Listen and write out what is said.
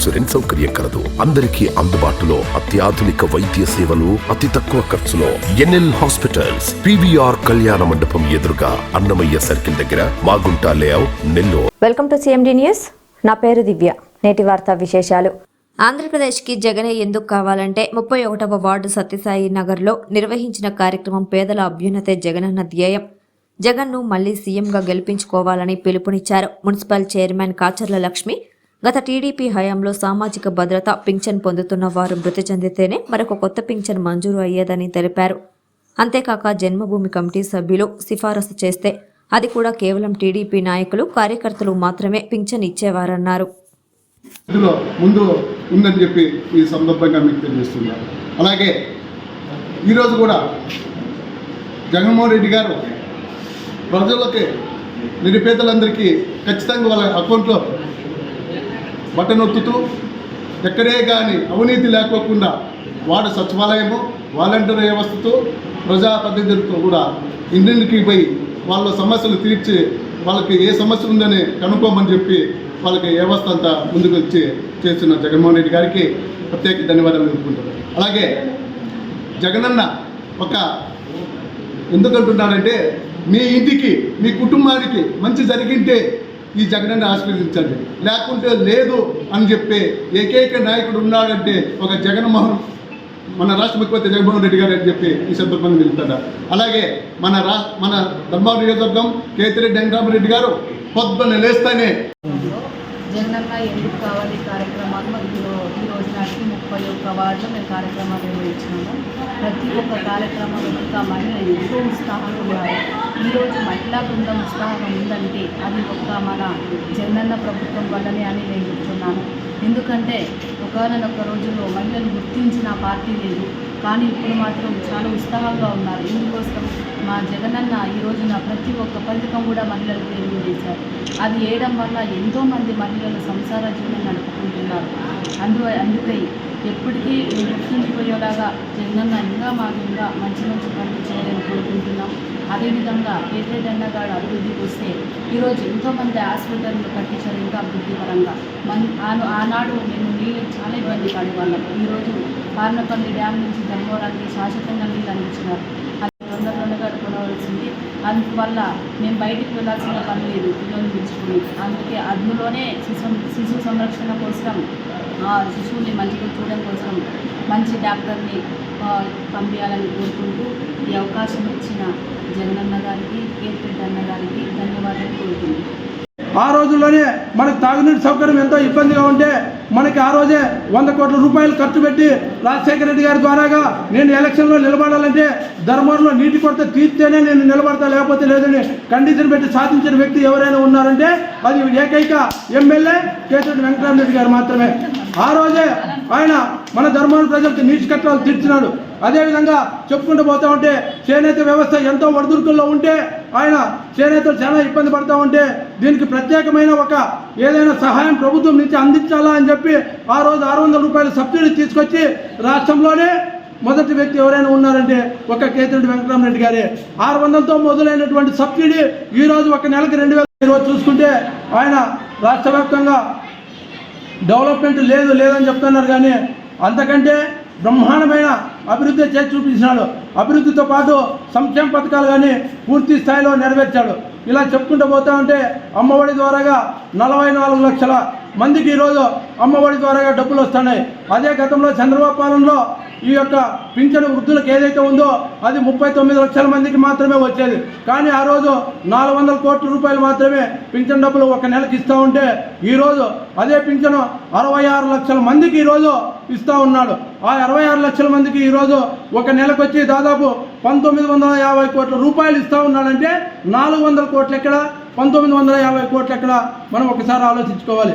Insurance సౌకర్యం కలదు. అందరికీ అందుబాటులో అత్యాధునిక వైద్య సేవలు అతి తక్కువ ఖర్చులో. ఎన్ఎల్ హాస్పిటల్స్ పివిఆర్ కళ్యాణ మండపం ఎదురుగా అన్నమయ్య సర్కిల్ దగ్గర Magunta layout Nellore. Welcome to CMD news. నా పేరు దివ్య. నేటి వార్తా విశేషాలు. ఆంధ్రప్రదేశ్కి జగనే ఎందుకు కావాలంటే ముప్పై ఒకటవ వార్డు సత్యసాయి నగర్లో నిర్వహించిన కార్యక్రమం పేదల అభ్యున్నతే జగనన్న ధ్యేయం. జగన్ను మళ్ళీ సీఎంగా గెలిపించుకోవాలని పిలుపునిచ్చారు మున్సిపల్ చైర్మన్ కాచర్ల లక్ష్మి. గత టీడీపీ హయాంలో సామాజిక భద్రత పింఛన్ పొందుతున్న వారు మృతి చెందితేనే మరొక కొత్త పింఛన్ మంజూరు అయ్యేదని తెలిపారు. అంతేకాక జన్మభూమి కమిటీ సభ్యులు సిఫారసు చేస్తే అది కూడా కేవలం టీడీపీ నాయకులు కార్యకర్తలు మాత్రమే పింఛన్ ఇచ్చేవారన్నారు. ముందు ఉందని చెప్పి ఈ సందర్భంగా మీకు తెలియజేస్తున్నారు అలాగే ఈరోజు కూడా జగన్మోహన్ రెడ్డి గారు ప్రజలకి నిరుపేదలందరికీ ఖచ్చితంగా వాళ్ళ అకౌంట్లో బటన్ ఎక్కడే కానీ అవినీతి లేకోకుండా వాడ సచివాలయము వాలంటీర్ వ్యవస్థతో ప్రజాప్రతినిధులతో కూడా ఇంటింటికి పోయి వాళ్ళ సమస్యలు తీర్చి వాళ్ళకి ఏ సమస్య ఉందని కనుక్కోమని చెప్పి వాళ్ళకి వ్యవస్థ అంతా ముందుకు వచ్చి చేస్తున్న జగన్మోహన్ రెడ్డి గారికి ప్రత్యేక ధన్యవాదాలు తెలుపుకుంటారు అలాగే జగనన్న ఒక ఎందుకంటున్నాడంటే మీ ఇంటికి మీ కుటుంబానికి మంచి జరిగింటే ఈ జగనన్న ఆశీర్వదించండి. లేకుంటే లేదు అని చెప్పే ఏకైక నాయకుడు ఉన్నాడంటే ఒక జగన్మోహన్ మన రాష్ట్ర ముఖ్యమంత్రి జగన్మోహన్ రెడ్డి గారు అని చెప్పి ఈ సందర్భంగా నిలుపుతాడు అలాగే మన రా మన ధర్మవరం నియోజకవర్గం కేతిరెడ్డి వెంకటరామరెడ్డి గారు పొద్దున్న లేస్తేనే జగనన్న ఎందుకు కావాలి కార్యక్రమాలు? ఇందులో ఈ వార్డులో మేము కార్యక్రమాలు నిర్వహించినాము. ప్రతి ఒక్క కార్యక్రమం యొక్క మహిళలు ఎంతో ఉత్సాహంగా ఉన్నారు. ఈరోజు మహిళా బృందం ఉత్సాహం ఉందంటే అది ఒక్క మన జగనన్న ప్రభుత్వం వల్లనే అని నేను చెప్తున్నాను. ఎందుకంటే ఒకనొక రోజుల్లో మహిళలు గుర్తించిన పార్టీ లేదు. కానీ ఇప్పుడు మాత్రం చాలా ఉత్సాహంగా ఉన్నారు. ఇందుకోసం మా జగనన్న ఈ రోజున ప్రతి ఒక్క పథకం కూడా మహిళలకు చేశారు. అది వేయడం వల్ల ఎంతోమంది మహిళలు సంసార జీవనం నడుపుకుంటున్నారు. అందు అందుకై ఎప్పటికీ గుర్తుండిపోయేలాగా జగనన్న ఇంకా మాకు ఇంకా మంచి మంచి పనులు చేయాలని కోరుకుంటున్నాం. అదేవిధంగా పేదరెడ్డి గారు అభివృద్ధికి వస్తే ఈరోజు ఎంతోమంది హాస్పిటల్లు కట్టించారు ఇంకా అభివృద్ధి పరంగా. మన్ ఆను ఆనాడు మేము నీళ్ళు చాలా ఇబ్బంది పడేవాళ్ళం. ఈరోజు పార్నపల్లి డ్యామ్ నుంచి ధర్మవరానికి శాశ్వతంగా నీళ్ళు అందించినారు. వచ్చింది. అందువల్ల మేము బయటికి వెళ్ళాల్సిన పని లేదు పిల్లల్ని తెచ్చుకుని అందుకే అందులోనే శిశు శిశు సంరక్షణ కోసం ఆ శిశువుని మంచిగా చూడడం కోసం మంచి డాక్టర్ని పంపించాలని కోరుకుంటూ ఈ అవకాశం ఇచ్చిన జగనన్న గారికి కేతిరెడ్డి అన్న గారికి ధన్యవాదాలు కోరుకుంటున్నాను ఆ రోజుల్లోనే మనకు తాగునీటి సౌకర్యం ఎంతో ఇబ్బందిగా ఉంటే మనకి ఆ రోజే వంద కోట్ల రూపాయలు ఖర్చు పెట్టి రాజశేఖర రెడ్డి గారి ద్వారాగా నేను ఎలక్షన్లో నిలబడాలంటే ధర్మంలో నీటి కొరత తీర్తేనే నేను నిలబడతా లేకపోతే లేదని కండిషన్ పెట్టి సాధించిన వ్యక్తి ఎవరైనా ఉన్నారంటే అది ఏకైక ఎమ్మెల్యే కేతిరెడ్డి వెంకటరామరెడ్డి గారు మాత్రమే. ఆ రోజే ఆయన మన ధర్మాన ప్రజలకు నీటి కట్టాలు తీర్చినాడు. అదేవిధంగా చెప్పుకుంటూ పోతూ ఉంటే చేనేత వ్యవస్థ ఎంతో ఒడిదుడుకుల్లో ఉంటే ఆయన చేనేతలు చాలా ఇబ్బంది పడుతూ ఉంటే దీనికి ప్రత్యేకమైన ఒక ఏదైనా సహాయం ప్రభుత్వం నుంచి అందించాలా అని చెప్పి ఆ రోజు ఆరు వందల రూపాయల సబ్సిడీ తీసుకొచ్చి రాష్ట్రంలోనే మొదటి వ్యక్తి ఎవరైనా ఉన్నారంటే ఒక కేతిరెడ్డి వెంకటరామరెడ్డి గారే. ఆరు వందలతో మొదలైనటువంటి సబ్సిడీ ఈరోజు ఒక నెలకి రెండు వేల ఈరోజు చూసుకుంటే ఆయన రాష్ట్ర వ్యాప్తంగా డెవలప్మెంట్ లేదు లేదని చెప్తున్నారు కానీ అంతకంటే బ్రహ్మాండమైన అభివృద్ధి చేసి చూపించినాడు. అభివృద్ధితో పాటు సంక్షేమ పథకాలు కానీ పూర్తి స్థాయిలో నెరవేర్చాడు. ఇలా చెప్పుకుంటూ పోతా ఉంటే అమ్మఒడి ద్వారాగా నలభై నాలుగు లక్షల మందికి ఈరోజు అమ్మఒడి ద్వారాగా డబ్బులు వస్తున్నాయి. అదే గతంలో చంద్రబాబు పాలనలో ఈ యొక్క పింఛను వృద్ధులకు ఏదైతే ఉందో అది ముప్పై తొమ్మిది లక్షల మందికి మాత్రమే వచ్చేది. కానీ ఆ రోజు నాలుగు వందల కోట్ల రూపాయలు మాత్రమే పింఛన్ డబ్బులు ఒక నెలకి ఇస్తూ ఉంటే ఈరోజు అదే పింఛను అరవై ఆరు లక్షల మందికి ఈరోజు ఇస్తూ ఉన్నాడు. ఆ అరవై ఆరు లక్షల మందికి ఈరోజు ఒక నెలకు వచ్చి దాదాపు పంతొమ్మిది వందల యాభై కోట్ల రూపాయలు ఇస్తూ ఉన్నాడంటే నాలుగు వందల కోట్లు ఎక్కడ? పంతొమ్మిది వందల యాభై కోట్లు ఎక్కడ? మనం ఒకసారి ఆలోచించుకోవాలి.